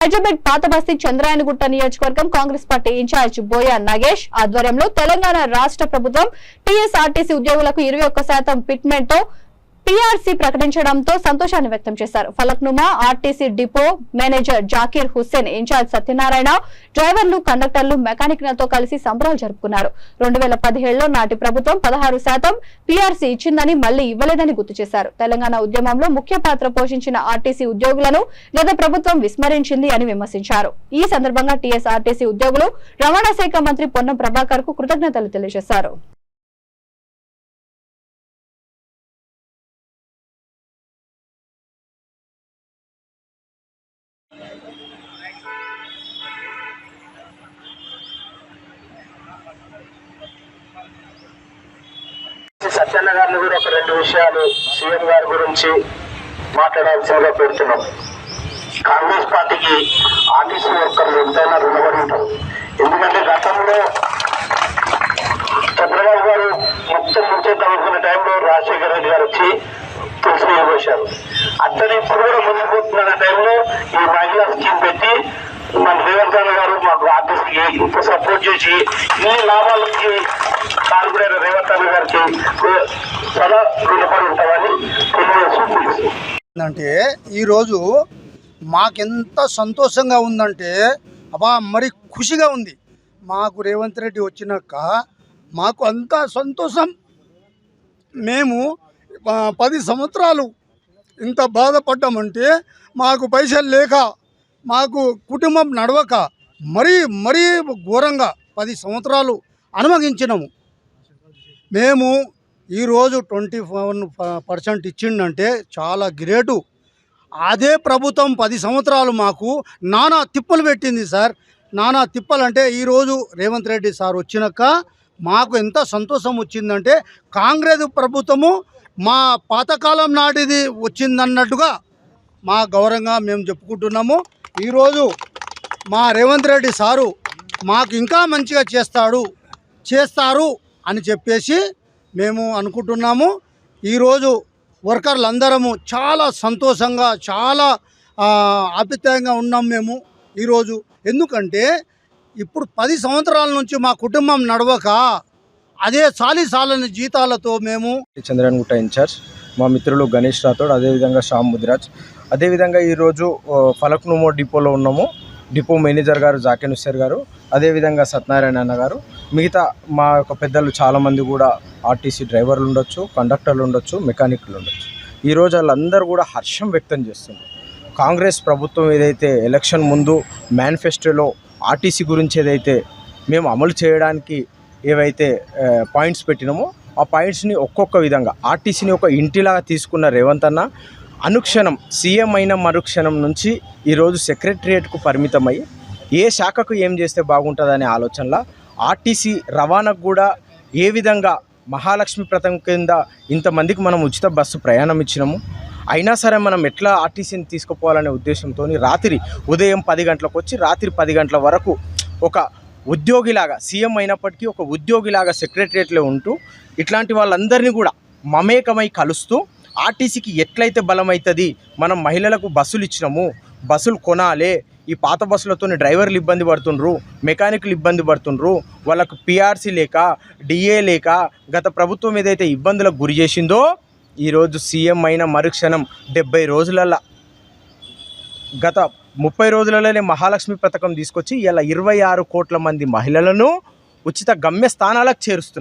హైదరాబాద్ పాతబస్తీ చంద్రాయనగుట్ట నియోజకవర్గం Congress party in charge Boya Nagesh ఆధ్వర్యంలో తెలంగాణ రాష్ట్ర ప్రభుత్వం టీఎస్ఆర్టీసీ ఉద్యోగులకు ఇరవై ఒక్క శాతం పిట్మెంట్తో పీఆర్సీ ప్రకటించడంతో సంతోషాన్ని వ్యక్తం చేశారు. Falaknuma RTC depot manager Zakir Hussain in charge Satyanarayana డ్రైవర్లు కండక్టర్లు మెకానిక్లతో కలిసి సంబరాలు జరుపుకున్నారు. రెండు వేల పదిహేడులో నాటి ప్రభుత్వం పదహారు శాతం పీఆర్సీ ఇచ్చిందని మళ్ళీ ఇవ్వలేదని గుర్తు చేశారు. తెలంగాణ ఉద్యమంలో ముఖ్య పాత్ర పోషించిన ఆర్టీసీ ఉద్యోగులను గత ప్రభుత్వం విస్మరించింది అని విమర్శించారు. ఈ సందర్భంగా టీఎస్ఆర్టీసీ ఉద్యోగులు రవాణా శాఖ మంత్రి పొన్నం ప్రభాకర్కు కృతజ్ఞతలు తెలియజేశారు. సత్యన్న గారిని కూడా ఒక రెండు విషయాలు సీఎం గారి గురించి మాట్లాడాల్సిందిగా పెడుతున్నాం కాంగ్రెస్ పార్టీకి ఆర్టీసీ వర్కర్లు ఎంతైనా రుణపడి ఉంటారు ఎందుకంటే గతంలో చంద్రబాబు గారు మొత్తం ముంచే తవ్వుకున్న టైంలో రాజశేఖర రెడ్డి గారు వచ్చి తులసి పోశారు. అతను ఇప్పుడు కూడా ముందుకు పోతున్న టైంలో ఈ మహిళా స్కీమ్ పెట్టి మన రేవంత్ రెడ్డి గారు మాకు ఆర్టీసీకి ఇంత సపోర్ట్ చేసి ఈ లాభాలకి కారుకుడైన రేవంత్ రెడ్డి గారికి సదా రుణపడి ఉంటామని తెలియజేస్తూ అంటే ఈరోజు మాకెంత సంతోషంగా ఉందంటే అబ్బా మరి ఖుషిగా ఉంది. మాకు రేవంత్ రెడ్డి వచ్చినాక మాకు అంత సంతోషం మేము పది సంవత్సరాలు ఇంత బాధపడ్డామంటే మాకు పైసలు లేక మాకు కుటుంబం నడవక మరీ మరీ ఘోరంగా పది సంవత్సరాలు అనుమగించినాము మేము ఈరోజు ట్వంటీ వన్ పర్సెంట్ ఇచ్చిండంటే చాలా గ్రేటు. అదే ప్రభుత్వం పది సంవత్సరాలు మాకు నానా తిప్పలు పెట్టింది సార్. నానా తిప్పలు అంటే ఈరోజు రేవంత్ రెడ్డి సార్ వచ్చినాక మాకు ఎంత సంతోషం వచ్చిందంటే కాంగ్రెస్ ప్రభుత్వము మా పాతకాలం నాటిది వచ్చిందన్నట్టుగా మా గౌరవంగా మేము చెప్పుకుంటున్నాము. ఈరోజు మా రేవంత్ రెడ్డి సారు మాకు ఇంకా మంచిగా చేస్తాడు చేస్తారు అని చెప్పేసి మేము అనుకుంటున్నాము. ఈరోజు వర్కర్లు అందరము చాలా సంతోషంగా చాలా ఆ, ఆప్యాయంగా ఉన్నాం మేము ఈరోజు. ఎందుకంటే ఇప్పుడు పది సంవత్సరాల నుంచి మా కుటుంబం నడవక అదే సాలి సాలని జీతాలతో మేము చంద్రన్గుట్ట ఇన్ఛార్జ్ మా మిత్రులు గణేష్ రాథోడ్ అదేవిధంగా శ్యామ్ ముదిరాజ్. అదేవిధంగా ఈరోజు ఫలక్నుమో డిపోలో ఉన్నాము. డిపో మేనేజర్ గారు జాకెన్ హుస్సేర్ గారు అదేవిధంగా సత్యనారాయణ అన్న గారు. మిగతా మా యొక్క పెద్దలు చాలామంది కూడా ఆర్టీసీ డ్రైవర్లు ఉండొచ్చు కండక్టర్లు ఉండొచ్చు మెకానిక్లు ఉండొచ్చు. ఈరోజు వాళ్ళందరూ కూడా హర్షం వ్యక్తం చేస్తున్నారు. కాంగ్రెస్ ప్రభుత్వం ఏదైతే ఎలక్షన్ ముందు మేనిఫెస్టోలో ఆర్టీసీ గురించి ఏదైతే మేము అమలు చేయడానికి ఏవైతే పాయింట్స్ పెట్టినామో ఆ పాయింట్స్ని ఒక్కొక్క విధంగా ఆర్టీసీని ఒక ఇంటిలాగా తీసుకున్న రేవంత్ అన్న అనుక్షణం సీఎం అయిన మరుక్షణం నుంచి ఈరోజు సెక్రటరియేట్కు పరిమితమై ఏ శాఖకు ఏం చేస్తే బాగుంటుందనే ఆలోచనలో ఆర్టీసీ రవాణాకు కూడా ఏ విధంగా మహాలక్ష్మి పథకం కింద ఇంతమందికి మనం ఉచిత బస్సు ప్రయాణం ఇచ్చినాము అయినా సరే మనం ఎట్లా ఆర్టీసీని తీసుకుపోవాలనే ఉద్దేశంతో రాత్రి ఉదయం పది గంటలకు వచ్చి రాత్రి పది గంటల వరకు ఒక ఉద్యోగిలాగా సీఎం అయినప్పటికీ ఒక ఉద్యోగిలాగా సెక్రటరియట్లో ఉంటూ ఇట్లాంటి వాళ్ళందరినీ కూడా మమేకమై కలుస్తూ ఆర్టీసీకి ఎట్లయితే బలమవుతుంది మనం మహిళలకు బస్సులు ఇచ్చినాము బస్సులు కొనాలే ఈ పాత బస్సులతో డ్రైవర్లు ఇబ్బంది పడుతుండ్రు మెకానిక్లు ఇబ్బంది పడుతుండ్రు వాళ్ళకు పిఆర్సీ లేక డిఏ లేక గత ప్రభుత్వం ఏదైతే ఇబ్బందులకు గురి చేసిందో ఈరోజు సీఎం అయిన మరుక్షణం డెబ్బై రోజులల్లా గత ముప్పై రోజులలోనే మహాలక్ష్మి పథకం తీసుకొచ్చి ఇలా ఇరవై ఆరు కోట్ల మంది మహిళలను ఉచిత గమ్యస్థానాలకు చేరుస్తున్నారు.